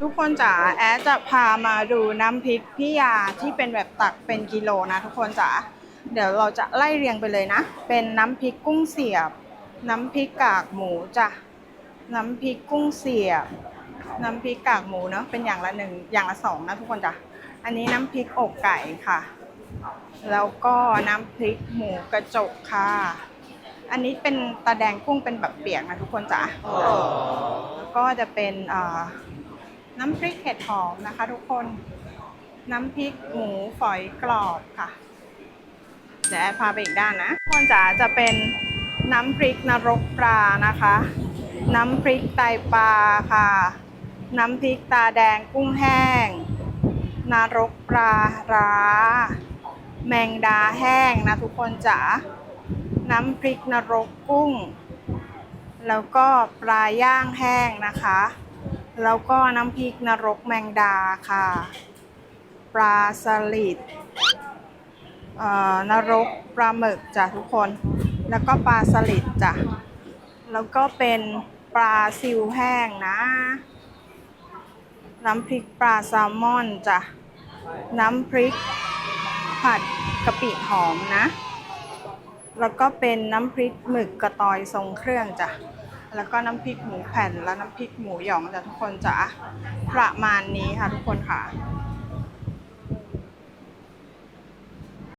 ทุกคนจ๋าแอดจะพามาดูน้ำพริกพี่ยาที่เป็นแบบตักเป็นกิโลนะทุกคนจ๋าเดี๋ยวเราจะไล่เรียงไปเลยนะ เป็นน้ำพริกกุ้งเสียบ น้ำพริกกากหมูจ้ะน้ำพริกกุ้งเสียบ น้ำพริกกากหมูเนาะเป็นอย่างละหนึ่งอย่างละสองนะทุกคนจ้ะอันนี้น้ำพริกอกไก่ค่ะ แล้วก็น้ำพริกหมูกระจกค่ะ อันนี้เป็นตาแดงกุ้งเป็นแบบเปียกนะทุกคนจ้ะแล้วก็จะเป็นเอ่อ น้ำพริกเห็ดหอมนะคะ ทุกคน น้ำพริกหมูฝอยกรอบค่ะเดี๋ยวแอดพาไปอีกด้านนะทุกคนจ๋าจะเป็นน้ำพริกนรกปลานะคะ น้ำพริกไตปลาค่ะ น้ำพริกตาแดงกุ้งแห้งนรกปลาร้า แมงดาแห้งนะทุกคนจ๋าน้ำพริกนรกกุ้ง แล้วก็ปลาย่างแห้งนะคะ แล้วก็น้ำพริกนรกแมงดาค่ะ ปลาสลิดเอ่อนรกปลาหมึกจ้ะทุกคน แล้วก็ปลาสลิดจ้ะ แล้วก็เป็นปลาซิวแห้งนะ น้ำพริกปลาแซลมอนจ้ะ น้ำพริกผัดกะปิหอมนะ แล้วก็เป็นน้ำพริกหมึกกระตอยทรงเครื่องจ้ะ แล้วก็น้ำพริกหมูแผ่นและน้ำพริกหมูหยองจ้ะทุกคนจ้ะประมาณนี้ค่ะทุกคนค่ะ